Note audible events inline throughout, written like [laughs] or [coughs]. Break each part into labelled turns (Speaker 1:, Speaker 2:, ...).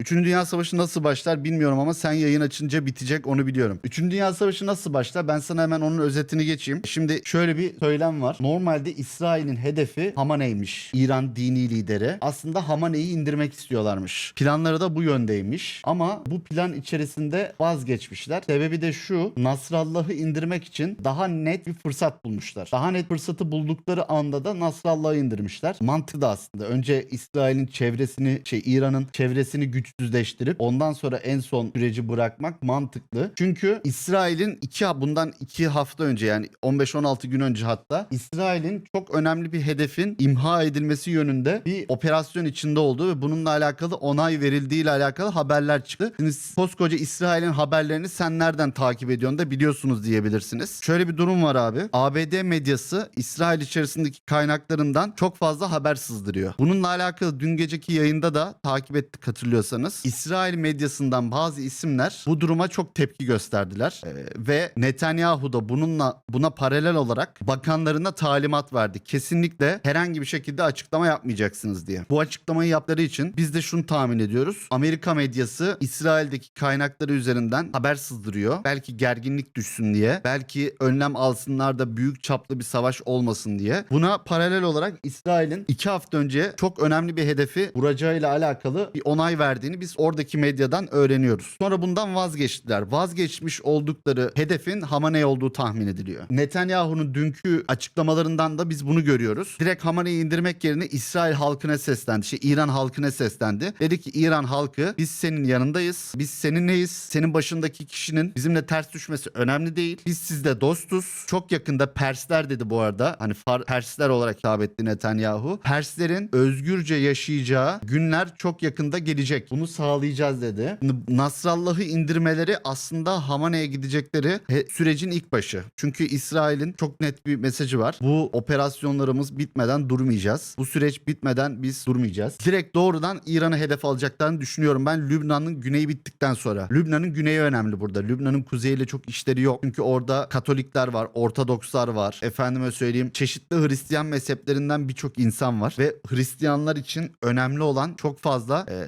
Speaker 1: Üçüncü Dünya Savaşı nasıl başlar bilmiyorum ama sen yayın açınca bitecek onu biliyorum. Üçüncü Dünya Savaşı nasıl başlar? Ben sana hemen onun özetini geçeyim. Şimdi şöyle bir söylem var. Normalde İsrail'in hedefi Hamaney'miş. İran dini lideri. Aslında Hamaney'i indirmek istiyorlarmış. Planları da bu yöndeymiş. Ama bu plan içerisinde vazgeçmişler. Sebebi de şu. Nasrallah'ı indirmek için daha net bir fırsat bulmuşlar. Daha net fırsatı buldukları anda da Nasrallah'ı indirmişler. Mantığı da aslında. Önce İsrail'in çevresini şey İran'ın çevresini güçsüzleştirip ondan sonra en son süreci bırakmak mantıklı. Çünkü İsrail'in iki bundan iki hafta önce yani 15-16 gün önce hatta İsrail'in çok önemli bir hedefin imha edilmesi yönünde bir operasyon içinde olduğu ve bununla alakalı onay verildiği ile alakalı haberler çıktı. Şimdi koskoca İsrail'in haberlerini sen nereden takip ediyorsun da biliyorsunuz diyebilirsiniz. Şöyle bir durum var abi. ABD medyası İsrail içerisindeki kaynaklarından çok fazla haber sızdırıyor. Bununla alakalı dün geceki yayında da takip ettik hatırlıyorsanız. İsrail medyasından bazı isimler bu duruma çok tepki gösterdiler. Ee, ve Netanyahu da bununla buna paralel olarak bakanlarına talimat verdi. Kesinlikle herhangi bir şekilde açıklama yapmayacaksınız diye. Bu açıklamayı yaptıkları için biz de şunu tahmin ediyoruz. Amerika medyası İsrail'deki kaynakları üzerinden haber sızdırıyor. Belki gerginlik düşsün diye. Belki önlem alsınlar da büyük çaplı bir savaş olmasın diye. Buna paralel olarak İsrail'in iki hafta önce çok önemli bir hedefi vuracağıyla alakalı bir onay verdiğini biz oradaki medyadan öğreniyoruz. Sonra bundan vazgeçtiler. Vazgeçmiş oldukları hedefin Hamaney olduğu tahmin ediliyor. Netanyahu'nun dünkü açıklamalarından da biz bunu görüyoruz. Direkt Hamaney'i indirmek yerine İsrail halkına seslendi. Şey İran halkına seslendi. Dedi ki İran halkı biz senin yanındayız. Biz seninleyiz. Senin başındaki kişinin bizimle ters düşmesi önemli değil. Biz sizle dostuz. Çok yakında Persler dedi bu arada. Hani Far- Persler olarak hitap etti Netanyahu. Perslerin özgürce yaşayacağı günler çok yakında gelecek. Bunu sağlayacağız dedi. Nasrallah'ı indirmeleri aslında Hamaney'e gidecekleri sürecin ilk başı. Çünkü İsrail'in çok net bir mesajı var. Bu operasyonlarımız bitmeden durmayacağız. Bu süreç bitmeden biz durmayacağız. Direkt doğrudan İran'ı hedef alacaklarını düşünüyorum ben Lübnan'ın güneyi bittikten sonra. Lübnan'ın güneyi önemli burada. Lübnan'ın kuzeyiyle çok işleri yok. Çünkü orada Katolikler var, Ortodokslar var. Efendime söyleyeyim çeşitli Hristiyan mezheplerinden birçok insan var. Ve Hristiyanlar için önemli olan çok fazla e,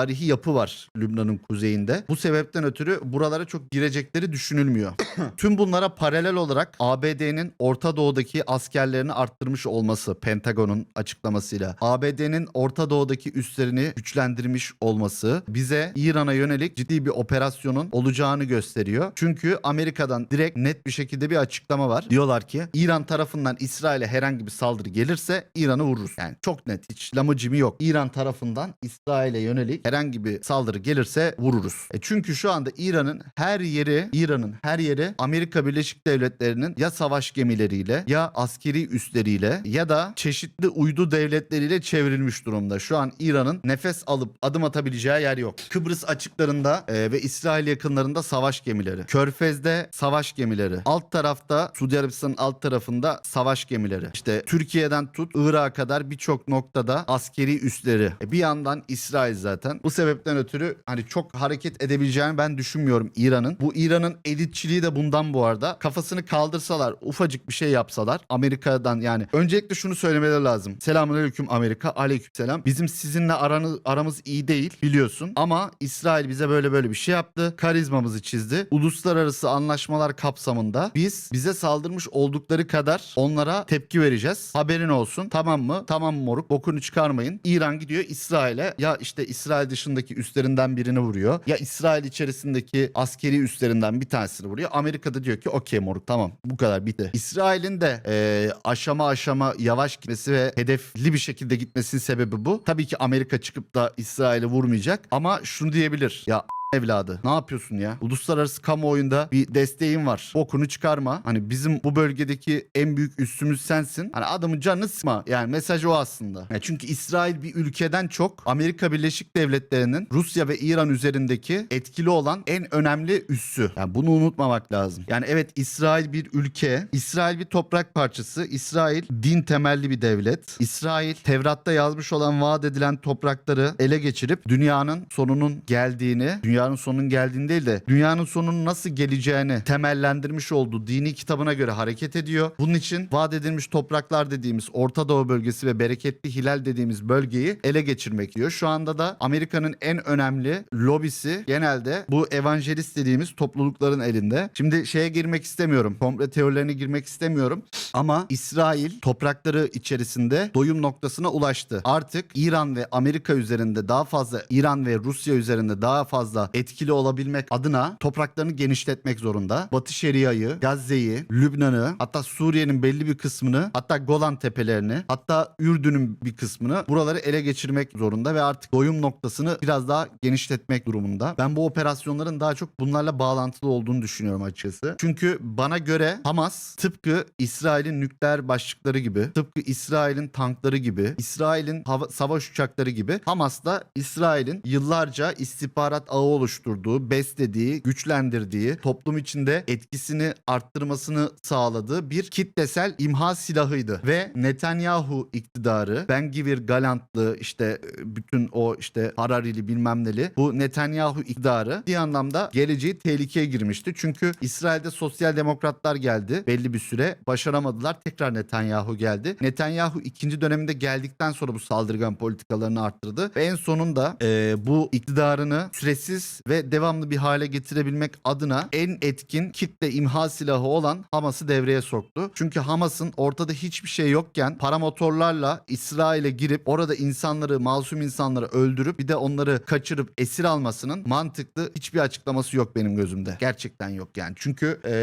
Speaker 1: tarihi yapı var Lübnan'ın kuzeyinde. Bu sebepten ötürü buralara çok girecekleri düşünülmüyor. [coughs] Tüm bunlara paralel olarak ABD'nin Orta Doğu'daki askerlerini arttırmış olması Pentagon'un açıklamasıyla ABD'nin Orta Doğu'daki üslerini güçlendirmiş olması bize İran'a yönelik ciddi bir operasyonun olacağını gösteriyor. Çünkü Amerika'dan direkt net bir şekilde bir açıklama var. Diyorlar ki İran tarafından İsrail'e herhangi bir saldırı gelirse İran'ı vururuz. Yani çok net hiç lamıcımı yok. İran tarafından İsrail'e yönelik herhangi bir saldırı gelirse vururuz. E çünkü şu anda İran'ın her yeri İran'ın her yeri Amerika Birleşik Devletleri'nin ya savaş gemileriyle ya askeri üsleriyle ya da çeşitli uydu devletleriyle çevrilmiş durumda. Şu an İran'ın nefes alıp adım atabileceği yer yok. Kıbrıs açıklarında e, ve İsrail yakınlarında savaş gemileri. Körfez'de savaş gemileri. Alt tarafta Suudi Arabistan'ın alt tarafında savaş gemileri. İşte Türkiye'den tut Irak'a kadar birçok noktada askeri üsleri. E, bir yandan İsrail zaten. Bu sebepten ötürü hani çok hareket edebileceğini ben düşünmüyorum İran'ın. Bu İran'ın elitçiliği de bundan bu arada. Kafasını kaldırsalar, ufacık bir şey yapsalar Amerika'dan yani öncelikle şunu söylemeleri lazım. Selamünaleyküm Amerika. Aleykümselam. Bizim sizinle aranız, aramız iyi değil biliyorsun. Ama İsrail bize böyle böyle bir şey yaptı. Karizmamızı çizdi. Uluslararası anlaşmalar kapsamında biz bize saldırmış oldukları kadar onlara tepki vereceğiz. Haberin olsun. Tamam mı? Tamam moruk. Bokunu çıkarmayın. İran gidiyor İsrail'e ya işte İsrail dışındaki üstlerinden birini vuruyor. Ya İsrail içerisindeki askeri üstlerinden bir tanesini vuruyor. Amerika'da diyor ki okey moruk tamam bu kadar bitti. İsrail'in de e, aşama aşama yavaş gitmesi ve hedefli bir şekilde gitmesinin sebebi bu. Tabii ki Amerika çıkıp da İsrail'i vurmayacak ama şunu diyebilir. Ya evladı. Ne yapıyorsun ya? Uluslararası kamuoyunda bir desteğin var. Bokunu çıkarma. Hani bizim bu bölgedeki en büyük üstümüz sensin. Hani adamın canını sıkma. Yani mesaj o aslında. Ya çünkü İsrail bir ülkeden çok Amerika Birleşik Devletleri'nin Rusya ve İran üzerindeki etkili olan en önemli üssü. Yani bunu unutmamak lazım. Yani evet İsrail bir ülke. İsrail bir toprak parçası. İsrail din temelli bir devlet. İsrail Tevrat'ta yazmış olan vaat edilen toprakları ele geçirip dünyanın sonunun geldiğini, dünya dünyanın sonunun geldiğini değil de dünyanın sonunun nasıl geleceğini temellendirmiş olduğu dini kitabına göre hareket ediyor. Bunun için vaat edilmiş topraklar dediğimiz Orta Doğu bölgesi ve bereketli hilal dediğimiz bölgeyi ele geçirmek diyor. Şu anda da Amerika'nın en önemli lobisi genelde bu evangelist dediğimiz toplulukların elinde. Şimdi şeye girmek istemiyorum. Komple teorilerine girmek istemiyorum. Ama İsrail toprakları içerisinde doyum noktasına ulaştı. Artık İran ve Amerika üzerinde daha fazla İran ve Rusya üzerinde daha fazla etkili olabilmek adına topraklarını genişletmek zorunda. Batı Şeria'yı, Gazze'yi, Lübnan'ı, hatta Suriye'nin belli bir kısmını, hatta Golan tepelerini, hatta Ürdün'ün bir kısmını buraları ele geçirmek zorunda ve artık doyum noktasını biraz daha genişletmek durumunda. Ben bu operasyonların daha çok bunlarla bağlantılı olduğunu düşünüyorum açıkçası. Çünkü bana göre Hamas tıpkı İsrail'in nükleer başlıkları gibi, tıpkı İsrail'in tankları gibi, İsrail'in hava- savaş uçakları gibi Hamas da İsrail'in yıllarca istihbarat ağı oluşturduğu, beslediği, güçlendirdiği, toplum içinde etkisini arttırmasını sağladığı bir kitlesel imha silahıydı. Ve Netanyahu iktidarı, Ben Gvir Galantlı işte e, bütün o işte Hararili bilmem neli bu Netanyahu iktidarı bir anlamda geleceği tehlikeye girmişti. Çünkü İsrail'de sosyal demokratlar geldi belli bir süre başaramadılar. Tekrar Netanyahu geldi. Netanyahu ikinci döneminde geldikten sonra bu saldırgan politikalarını arttırdı. Ve en sonunda e, bu iktidarını süresiz ve devamlı bir hale getirebilmek adına en etkin kitle imha silahı olan Hamas'ı devreye soktu. Çünkü Hamas'ın ortada hiçbir şey yokken paramotorlarla İsrail'e girip orada insanları, masum insanları öldürüp bir de onları kaçırıp esir almasının mantıklı hiçbir açıklaması yok benim gözümde. Gerçekten yok yani. Çünkü e,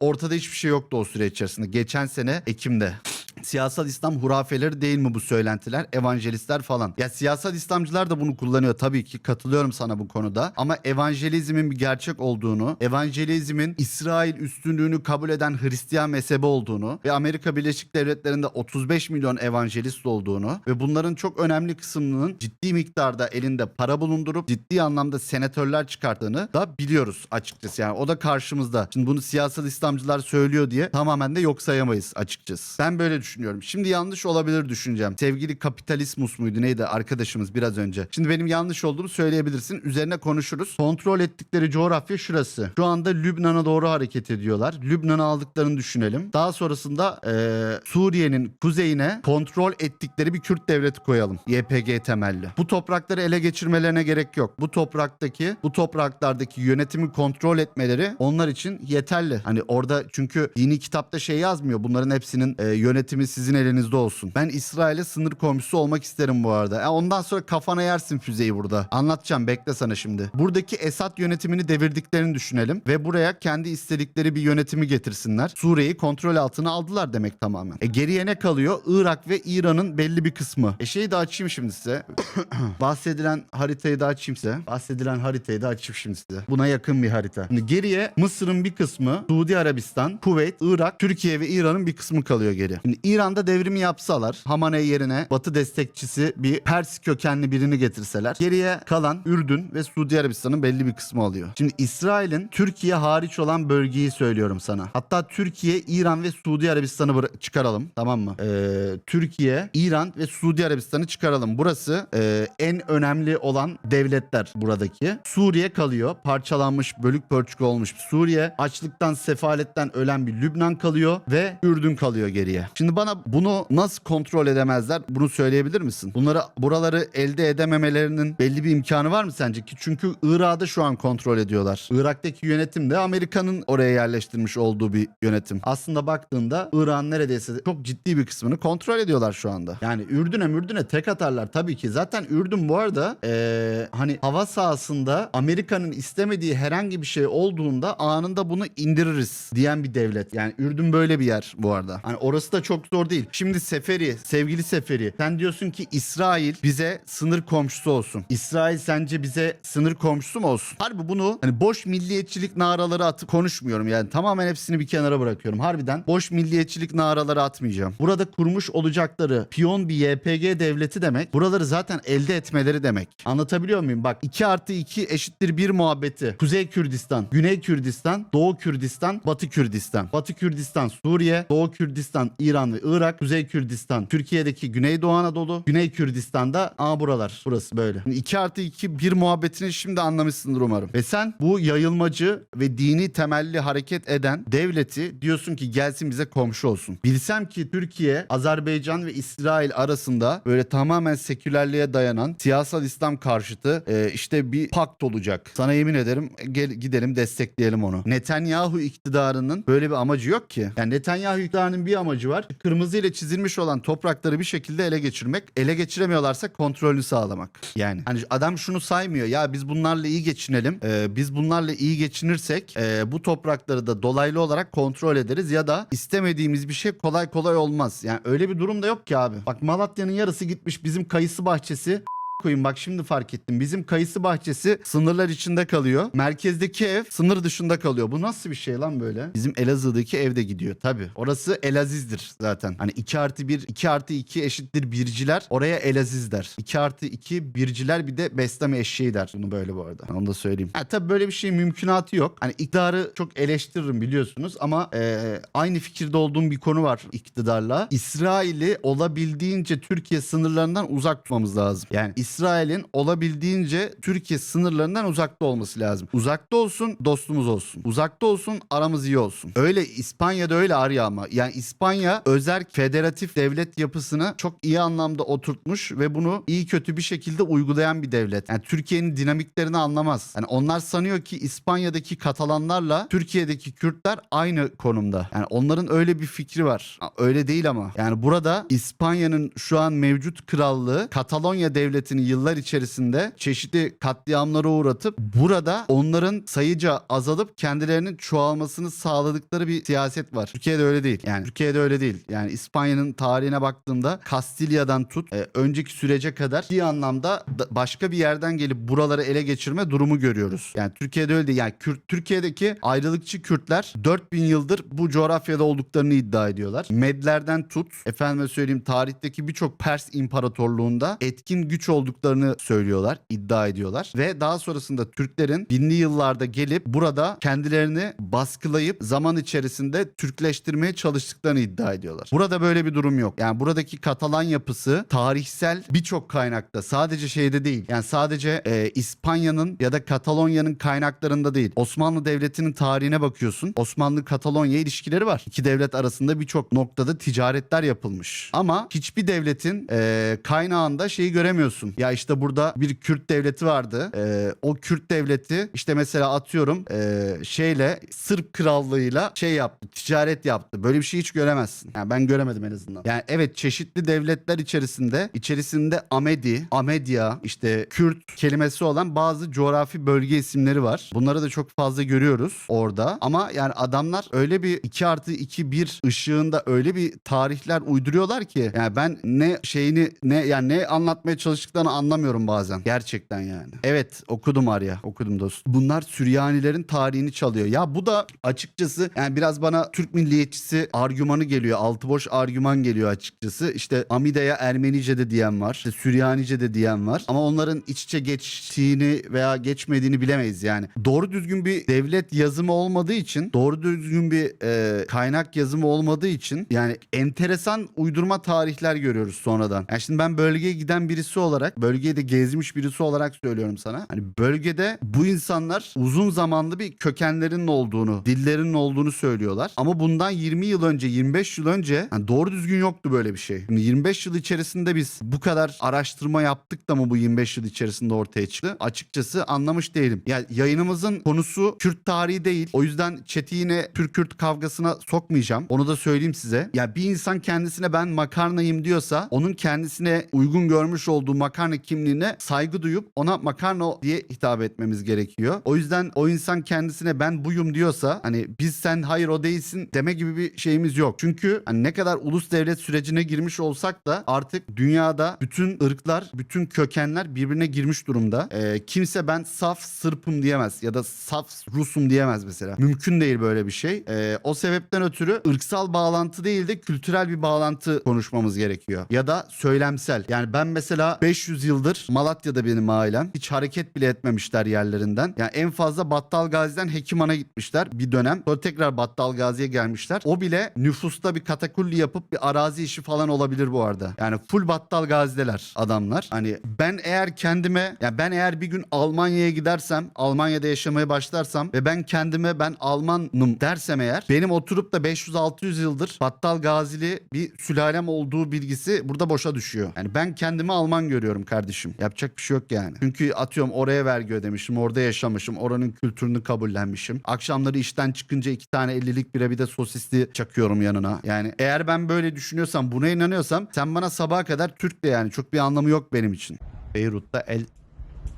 Speaker 1: ortada hiçbir şey yoktu o süre içerisinde. Geçen sene Ekim'de. Siyasal İslam hurafeleri değil mi bu söylentiler? Evangelistler falan. Ya siyasal İslamcılar da bunu kullanıyor tabii ki katılıyorum sana bu konuda. Ama evangelizmin bir gerçek olduğunu, evangelizmin İsrail üstünlüğünü kabul eden Hristiyan mezhebi olduğunu ve Amerika Birleşik Devletleri'nde 35 milyon evangelist olduğunu ve bunların çok önemli kısmının ciddi miktarda elinde para bulundurup ciddi anlamda senatörler çıkarttığını da biliyoruz açıkçası. Yani o da karşımızda. Şimdi bunu siyasal İslamcılar söylüyor diye tamamen de yok sayamayız açıkçası. Ben böyle düşünüyorum. Şimdi yanlış olabilir düşüneceğim. Sevgili kapitalismus muydu neydi arkadaşımız biraz önce. Şimdi benim yanlış olduğumu söyleyebilirsin. Üzerine konuşuruz. Kontrol ettikleri coğrafya şurası. Şu anda Lübnan'a doğru hareket ediyorlar. Lübnan'ı aldıklarını düşünelim. Daha sonrasında eee, Suriye'nin kuzeyine kontrol ettikleri bir Kürt devleti koyalım. YPG temelli. Bu toprakları ele geçirmelerine gerek yok. Bu topraktaki, bu topraklardaki yönetimi kontrol etmeleri onlar için yeterli. Hani orada çünkü dini kitapta şey yazmıyor. Bunların hepsinin e, yönetimi sizin elinizde olsun. Ben İsrail'e sınır komşusu olmak isterim bu arada. E, ondan sonra kafana yersin füzeyi burada. Anlatacağım bekle sana şimdi. Buradaki Esad yönetimini devirdiklerini düşünelim ve buraya kendi istedikleri bir yönetimi getirsinler. Suriye'yi kontrol altına aldılar demek tamamen. E geriye ne kalıyor? Irak ve İran'ın belli bir kısmı. E şeyi de açayım şimdi size. [coughs] Bahsedilen haritayı da açayım size. Bahsedilen haritayı da açayım şimdi size. Buna yakın bir harita. Şimdi geriye Mısır'ın bir kısmı, Suudi Arabistan, Kuveyt, Irak, Türkiye ve İran'ın bir kısmı kalıyor geri. Şimdi İran'da devrimi yapsalar, Hamaney yerine Batı destekçisi bir Pers kökenli birini getirseler, geriye kalan Ürdün ve Suudi Arabistan'ın belli bir kısmı oluyor. Şimdi İsrail'in Türkiye hariç olan bölgeyi söylüyorum sana. Hatta Türkiye, İran ve Suudi Arabistan'ı çıkaralım. Tamam mı? Ee, Türkiye, İran ve Suudi Arabistan'ı çıkaralım. Burası e, en önemli olan devletler buradaki. Suriye kalıyor. Parçalanmış, bölük pörçük olmuş bir Suriye. Açlıktan, sefaletten ölen bir Lübnan kalıyor ve Ürdün kalıyor geriye. Şimdi bana bunu nasıl kontrol edemezler? Bunu söyleyebilir misin? Bunları buraları elde edememelerinin belli bir imkanı var mı sence ki? Çünkü Irak'ı şu an kontrol ediyorlar. Irak'taki yönetim de Amerika'nın oraya yerleştirmiş olduğu bir yönetim. Aslında baktığında Irak'ın neredeyse çok ciddi bir kısmını kontrol ediyorlar şu anda. Yani Ürdün'e Mürdün'e tek atarlar tabii ki. Zaten Ürdün bu arada eee, hani hava sahasında Amerika'nın istemediği herhangi bir şey olduğunda anında bunu indiririz diyen bir devlet. Yani Ürdün böyle bir yer bu arada. Hani orası da çok zor değil. Şimdi Seferi, sevgili Seferi sen diyorsun ki İsrail bize sınır komşusu olsun. İsrail sence bize sınır komşusu mu olsun? Harbi bunu hani boş milliyetçilik naraları atıp konuşmuyorum yani. Tamamen hepsini bir kenara bırakıyorum. Harbiden boş milliyetçilik naraları atmayacağım. Burada kurmuş olacakları piyon bir YPG devleti demek. Buraları zaten elde etmeleri demek. Anlatabiliyor muyum? Bak 2 artı 2 eşittir 1 muhabbeti. Kuzey Kürdistan, Güney Kürdistan, Doğu Kürdistan, Batı Kürdistan. Batı Kürdistan Suriye, Doğu Kürdistan İran ve Irak, Kuzey Kürdistan, Türkiye'deki Güneydoğu Anadolu, Güney Kürdistan'da aa buralar. Burası böyle. 2 artı 2 bir muhabbetini şimdi anlamışsındır umarım. Ve sen bu yayılmacı ve dini temelli hareket eden devleti diyorsun ki gelsin bize komşu olsun. Bilsem ki Türkiye, Azerbaycan ve İsrail arasında böyle tamamen sekülerliğe dayanan siyasal İslam karşıtı e, işte bir pakt olacak. Sana yemin ederim gel, gidelim destekleyelim onu. Netanyahu iktidarının böyle bir amacı yok ki. Yani Netanyahu iktidarının bir amacı var. Kırmızı ile çizilmiş olan toprakları bir şekilde ele geçirmek. Ele geçiremiyorlarsa kontrolünü sağlamak. Yani hani adam şunu saymıyor. Ya biz bunlarla iyi geçinelim. Ee, biz bunlarla iyi geçinirsek e, bu toprakları da dolaylı olarak kontrol ederiz ya da istemediğimiz bir şey kolay kolay olmaz. Yani öyle bir durum da yok ki abi. Bak Malatya'nın yarısı gitmiş bizim kayısı bahçesi koyun bak şimdi fark ettim. Bizim kayısı bahçesi sınırlar içinde kalıyor. Merkezdeki ev sınır dışında kalıyor. Bu nasıl bir şey lan böyle? Bizim Elazığ'daki ev de gidiyor tabii. Orası Elaziz'dir zaten. Hani 2 artı 1, 2 artı 2 eşittir birciler. Oraya Elaziz der. 2 artı 2 birciler bir de besleme eşeği der. Bunu böyle bu arada. Onu da söyleyeyim. Ha, tabii böyle bir şeyin mümkünatı yok. Hani iktidarı çok eleştiririm biliyorsunuz ama e, aynı fikirde olduğum bir konu var iktidarla. İsrail'i olabildiğince Türkiye sınırlarından uzak tutmamız lazım. Yani İsrail'in olabildiğince Türkiye sınırlarından uzakta olması lazım. Uzakta olsun dostumuz olsun. Uzakta olsun aramız iyi olsun. Öyle İspanya'da öyle arıyor ama. Yani İspanya özel federatif devlet yapısını çok iyi anlamda oturtmuş ve bunu iyi kötü bir şekilde uygulayan bir devlet. Yani Türkiye'nin dinamiklerini anlamaz. Yani onlar sanıyor ki İspanya'daki Katalanlarla Türkiye'deki Kürtler aynı konumda. Yani onların öyle bir fikri var. Öyle değil ama. Yani burada İspanya'nın şu an mevcut krallığı Katalonya devletini yıllar içerisinde çeşitli katliamlara uğratıp burada onların sayıca azalıp kendilerinin çoğalmasını sağladıkları bir siyaset var. Türkiye'de öyle değil. Yani Türkiye'de öyle değil. Yani İspanya'nın tarihine baktığımda Kastilya'dan tut e, önceki sürece kadar bir anlamda da- başka bir yerden gelip buraları ele geçirme durumu görüyoruz. Yani Türkiye'de öyle değil. Yani Kürt, Türkiye'deki ayrılıkçı Kürtler 4000 yıldır bu coğrafyada olduklarını iddia ediyorlar. Medlerden tut, efendime söyleyeyim tarihteki birçok Pers imparatorluğunda etkin güç olduklarını söylüyorlar, iddia ediyorlar. Ve daha sonrasında Türklerin binli yıllarda gelip burada kendilerini baskılayıp zaman içerisinde Türkleştirmeye çalıştıklarını iddia ediyorlar. Burada böyle bir durum yok. Yani buradaki Katalan yapısı tarihsel birçok kaynakta sadece şeyde değil. Yani sadece e, İspanya'nın ya da Katalonya'nın kaynaklarında değil. Osmanlı Devleti'nin tarihine bakıyorsun. Osmanlı-Katalonya ilişkileri var. İki devlet arasında birçok noktada ticaretler yapılmış. Ama hiçbir devletin e, kaynağında şeyi göremiyorsun. Ya işte burada bir Kürt devleti vardı. E, o Kürt devleti işte mesela atıyorum e, şeyle Sırp krallığıyla şey yaptı. Ticaret yaptı. Böyle bir şey hiç göremezsin. Yani ben göremedim en azından. Yani evet çeşitli devletler içerisinde içerisinde Amedi, Amedia, işte Kürt kelimesi olan bazı coğrafi bölge isimleri var. Bunları da çok fazla görüyoruz orada. Ama yani adamlar öyle bir 2 artı 2 1 ışığında öyle bir tarihler uyduruyorlar ki yani ben ne şeyini ne yani ne anlatmaya çalıştıklarını anlamıyorum bazen. Gerçekten yani. Evet okudum Arya. Okudum dostum. Bunlar Süryanilerin tarihini çalıyor. Ya bu da açıkçası yani biraz bana Türk milliyetçisi argümanı geliyor. Altı boş argüman geliyor açıkçası. İşte Amide'ye Ermenice de diyen var. İşte Süryanice de diyen var. Ama onların iç içe geçtiğini veya geçmediğini bilemeyiz yani. Doğru düzgün bir devlet yazımı olmadığı için doğru düzgün bir e, kaynak yazımı olmadığı için yani enteresan uydurma tarihler görüyoruz sonradan. Yani şimdi ben bölgeye giden birisi olarak bölgeyi de gezmiş birisi olarak söylüyorum sana. Hani bölgede bu insanlar uzun zamanlı bir kökenlerinin olduğunu, dillerinin olduğunu söylüyorlar. Ama bundan 20 yıl önce, 25 yıl önce hani doğru düzgün yoktu böyle bir şey. Şimdi 25 yıl içerisinde biz bu kadar araştırma yaptık da mı bu 25 yıl içerisinde ortaya çıktı? Açıkçası anlamış değilim. Ya yayınımızın konusu Kürt tarihi değil. O yüzden chat'i yine Türk-Kürt kavgasına sokmayacağım. Onu da söyleyeyim size. Ya bir insan kendisine ben makarnayım diyorsa onun kendisine uygun görmüş olduğu makarna kimliğine saygı duyup ona makarna diye hitap etmemiz gerekiyor. O yüzden o insan kendisine ben buyum diyorsa hani biz sen hayır o değilsin deme gibi bir şeyimiz yok. Çünkü hani ne kadar ulus devlet sürecine girmiş olsak da artık dünyada bütün ırklar, bütün kökenler birbirine girmiş durumda. Ee, kimse ben saf Sırpım diyemez ya da saf Rusum diyemez mesela. Mümkün değil böyle bir şey. Ee, o sebepten ötürü ırksal bağlantı değil de kültürel bir bağlantı konuşmamız gerekiyor. Ya da söylemsel. Yani ben mesela 500 500 yıldır Malatya'da benim ailem. Hiç hareket bile etmemişler yerlerinden. Yani en fazla Battal Gazi'den Hekiman'a gitmişler bir dönem. Sonra tekrar Battal Gazi'ye gelmişler. O bile nüfusta bir katakulli yapıp bir arazi işi falan olabilir bu arada. Yani full Battal Gazi'deler adamlar. Hani ben eğer kendime yani ben eğer bir gün Almanya'ya gidersem Almanya'da yaşamaya başlarsam ve ben kendime ben Almanım dersem eğer benim oturup da 500-600 yıldır Battal Gazili bir sülalem olduğu bilgisi burada boşa düşüyor. Yani ben kendimi Alman görüyorum kardeşim. Yapacak bir şey yok yani. Çünkü atıyorum oraya vergi ödemişim, orada yaşamışım, oranın kültürünü kabullenmişim. Akşamları işten çıkınca iki tane 50'lik bira bir de sosisli çakıyorum yanına. Yani eğer ben böyle düşünüyorsam, buna inanıyorsam sen bana sabaha kadar Türk de yani çok bir anlamı yok benim için. Beyrut'ta El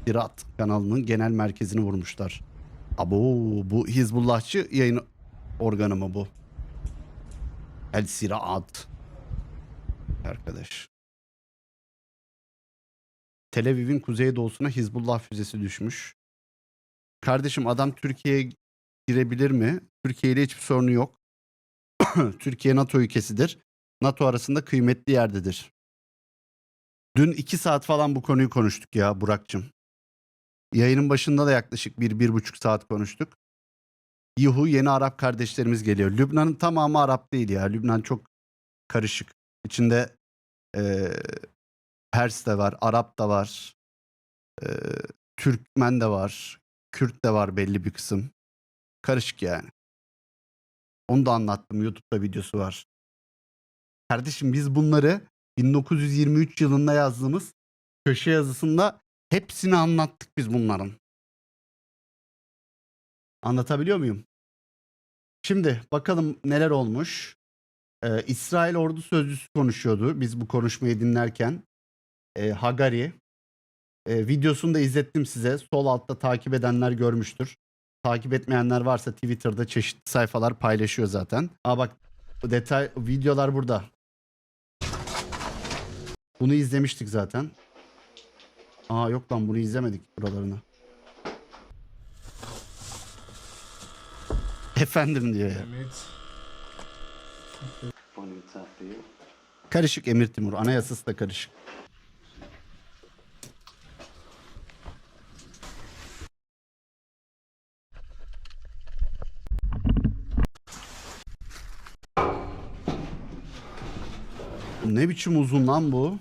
Speaker 1: Sirat kanalının genel merkezini vurmuşlar. Abo bu Hizbullahçı yayın organı mı bu? El Sirat. Arkadaş. Tel Aviv'in kuzeydoğusuna Hizbullah füzesi düşmüş. Kardeşim adam Türkiye'ye girebilir mi? Türkiye ile hiçbir sorunu yok. [clears throat] Türkiye NATO ülkesidir. NATO arasında kıymetli yerdedir. Dün iki saat falan bu konuyu konuştuk ya Burak'cığım. Yayının başında da yaklaşık bir, bir buçuk saat konuştuk. Yuhu yeni Arap kardeşlerimiz geliyor. Lübnan'ın tamamı Arap değil ya. Lübnan çok karışık. İçinde eee Pers de var, Arap da var, eee, Türkmen de var, Kürt de var belli bir kısım. Karışık yani. Onu da anlattım. YouTube'da videosu var. Kardeşim biz bunları 1923 yılında yazdığımız köşe yazısında hepsini anlattık biz bunların. Anlatabiliyor muyum? Şimdi bakalım neler olmuş. Ee, İsrail ordu sözcüsü konuşuyordu biz bu konuşmayı dinlerken. Ee, Hagari. Ee, videosunu da izlettim size. Sol altta takip edenler görmüştür. Takip etmeyenler varsa Twitter'da çeşitli sayfalar paylaşıyor zaten. Aa bak detay videolar burada. Bunu izlemiştik zaten. Aa yok lan bunu izlemedik buralarını. [laughs] Efendim diyor ya. Karışık Emir Timur. Anayasası da karışık. Ne biçim uzun lan bu?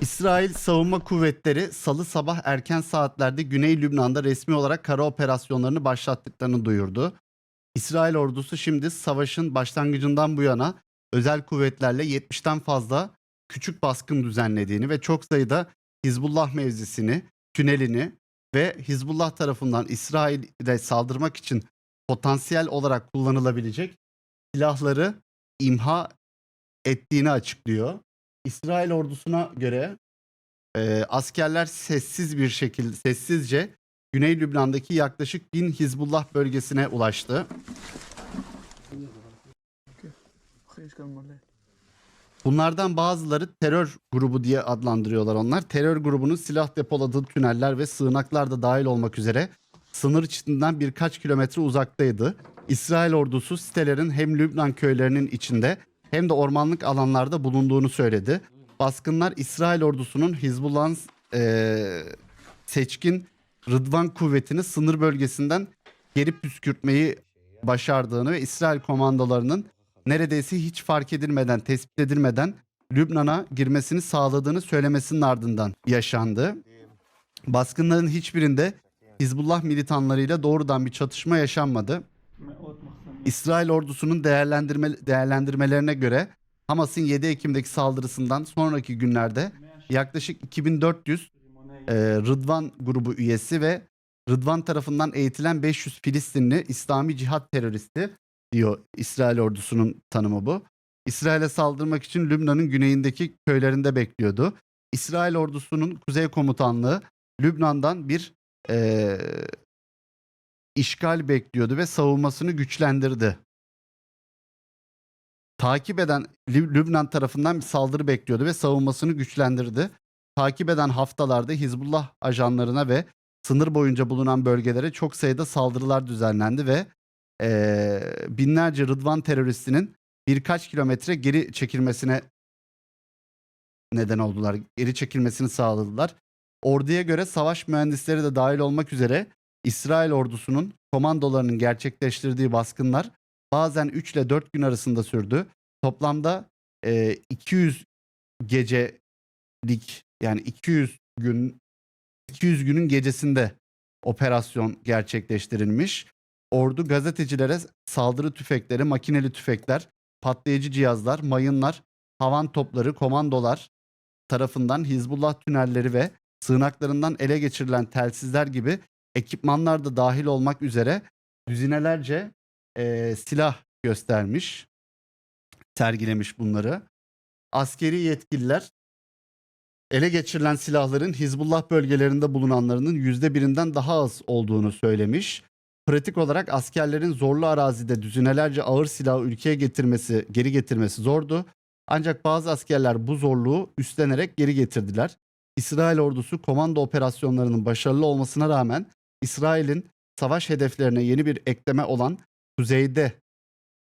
Speaker 1: İsrail Savunma Kuvvetleri salı sabah erken saatlerde Güney Lübnan'da resmi olarak kara operasyonlarını başlattıklarını duyurdu. İsrail ordusu şimdi savaşın başlangıcından bu yana özel kuvvetlerle 70'ten fazla küçük baskın düzenlediğini ve çok sayıda Hizbullah mevzisini, tünelini ve Hizbullah tarafından İsrail'e saldırmak için potansiyel olarak kullanılabilecek silahları imha ettiğini açıklıyor. İsrail ordusuna göre e, askerler sessiz bir şekilde sessizce Güney Lübnan'daki yaklaşık bin Hizbullah bölgesine ulaştı. Bunlardan bazıları terör grubu diye adlandırıyorlar onlar. Terör grubunun silah depoladığı tüneller ve sığınaklar da dahil olmak üzere sınır içinden birkaç kilometre uzaktaydı. İsrail ordusu sitelerin hem Lübnan köylerinin içinde hem de ormanlık alanlarda bulunduğunu söyledi. Baskınlar İsrail ordusunun Hizbullah'ın eee, seçkin Rıdvan kuvvetini sınır bölgesinden geri püskürtmeyi başardığını ve İsrail komandolarının neredeyse hiç fark edilmeden, tespit edilmeden Lübnan'a girmesini sağladığını söylemesinin ardından yaşandı. Baskınların hiçbirinde Hizbullah militanlarıyla doğrudan bir çatışma yaşanmadı. İsrail ordusunun değerlendirme, değerlendirmelerine göre Hamas'ın 7 Ekim'deki saldırısından sonraki günlerde yaklaşık 2400 e, Rıdvan grubu üyesi ve Rıdvan tarafından eğitilen 500 Filistinli İslami cihat teröristi diyor İsrail ordusunun tanımı bu. İsrail'e saldırmak için Lübnan'ın güneyindeki köylerinde bekliyordu. İsrail ordusunun kuzey komutanlığı Lübnan'dan bir e, işgal bekliyordu ve savunmasını güçlendirdi. Takip eden Lü- Lübnan tarafından bir saldırı bekliyordu ve savunmasını güçlendirdi. Takip eden haftalarda Hizbullah ajanlarına ve sınır boyunca bulunan bölgelere çok sayıda saldırılar düzenlendi ve eee, binlerce Rıdvan teröristinin birkaç kilometre geri çekilmesine neden oldular. Geri çekilmesini sağladılar. Orduya göre savaş mühendisleri de dahil olmak üzere İsrail ordusunun komandolarının gerçekleştirdiği baskınlar bazen 3 ile 4 gün arasında sürdü. Toplamda e, 200 gecelik yani 200 gün 200 günün gecesinde operasyon gerçekleştirilmiş. Ordu gazetecilere saldırı tüfekleri, makineli tüfekler, patlayıcı cihazlar, mayınlar, havan topları, komandolar tarafından Hizbullah tünelleri ve sığınaklarından ele geçirilen telsizler gibi ekipmanlar da dahil olmak üzere düzinelerce eee, silah göstermiş, sergilemiş bunları. Askeri yetkililer ele geçirilen silahların Hizbullah bölgelerinde bulunanlarının yüzde birinden daha az olduğunu söylemiş. Pratik olarak askerlerin zorlu arazide düzinelerce ağır silahı ülkeye getirmesi, geri getirmesi zordu. Ancak bazı askerler bu zorluğu üstlenerek geri getirdiler. İsrail ordusu komando operasyonlarının başarılı olmasına rağmen İsrail'in savaş hedeflerine yeni bir ekleme olan kuzeyde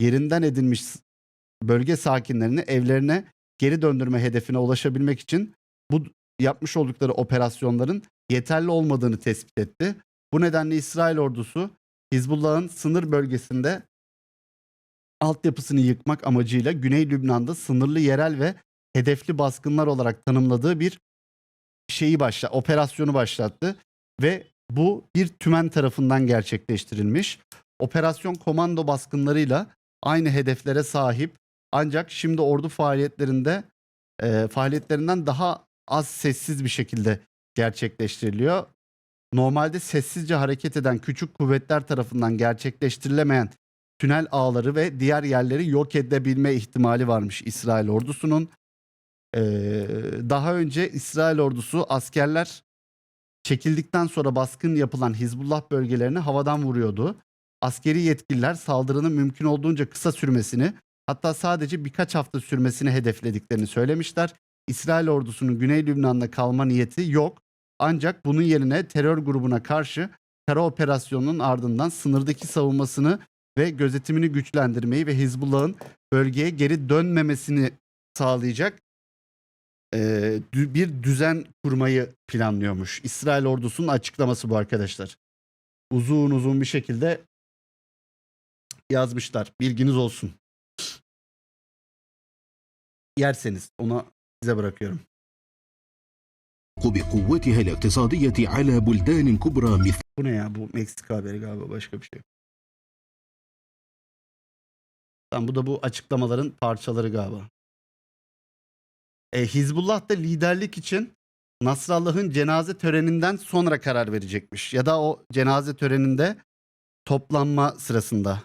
Speaker 1: yerinden edilmiş bölge sakinlerini evlerine geri döndürme hedefine ulaşabilmek için bu yapmış oldukları operasyonların yeterli olmadığını tespit etti. Bu nedenle İsrail ordusu Hizbullah'ın sınır bölgesinde altyapısını yıkmak amacıyla Güney Lübnan'da sınırlı yerel ve hedefli baskınlar olarak tanımladığı bir şeyi başla operasyonu başlattı ve bu bir tümen tarafından gerçekleştirilmiş. Operasyon komando baskınlarıyla aynı hedeflere sahip ancak şimdi ordu faaliyetlerinde e, faaliyetlerinden daha az sessiz bir şekilde gerçekleştiriliyor. Normalde sessizce hareket eden küçük kuvvetler tarafından gerçekleştirilemeyen tünel ağları ve diğer yerleri yok edebilme ihtimali varmış İsrail ordusunun. Ee, daha önce İsrail ordusu askerler çekildikten sonra baskın yapılan Hizbullah bölgelerini havadan vuruyordu. Askeri yetkililer saldırının mümkün olduğunca kısa sürmesini hatta sadece birkaç hafta sürmesini hedeflediklerini söylemişler. İsrail ordusunun Güney Lübnan'da kalma niyeti yok. Ancak bunun yerine terör grubuna karşı kara operasyonunun ardından sınırdaki savunmasını ve gözetimini güçlendirmeyi ve Hizbullah'ın bölgeye geri dönmemesini sağlayacak eee, dü- bir düzen kurmayı planlıyormuş. İsrail ordusunun açıklaması bu arkadaşlar. Uzun uzun bir şekilde yazmışlar. Bilginiz olsun. Yerseniz ona size bırakıyorum.
Speaker 2: بقوتها الاقتصادية على بلدان كبرى مثل
Speaker 1: Bu ne ya? Bu Meksika haberi galiba başka bir şey. Tamam bu da bu açıklamaların parçaları galiba. E, Hizbullah da liderlik için Nasrallah'ın cenaze töreninden sonra karar verecekmiş. Ya da o cenaze töreninde toplanma sırasında.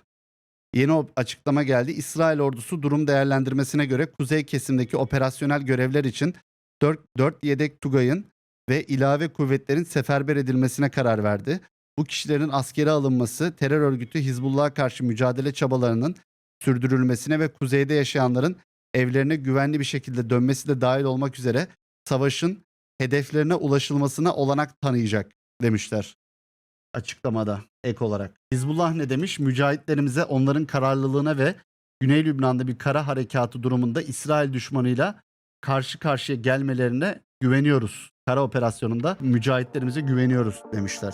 Speaker 1: Yeni açıklama geldi. İsrail ordusu durum değerlendirmesine göre kuzey kesimdeki operasyonel görevler için 4, 4 yedek Tugay'ın ve ilave kuvvetlerin seferber edilmesine karar verdi. Bu kişilerin askere alınması terör örgütü Hizbullah'a karşı mücadele çabalarının sürdürülmesine ve kuzeyde yaşayanların evlerine güvenli bir şekilde dönmesi de dahil olmak üzere savaşın hedeflerine ulaşılmasına olanak tanıyacak demişler açıklamada ek olarak. Hizbullah ne demiş? Mücahitlerimize onların kararlılığına ve Güney Lübnan'da bir kara harekatı durumunda İsrail düşmanıyla karşı karşıya gelmelerine güveniyoruz. Kara operasyonunda mücahitlerimize güveniyoruz demişler.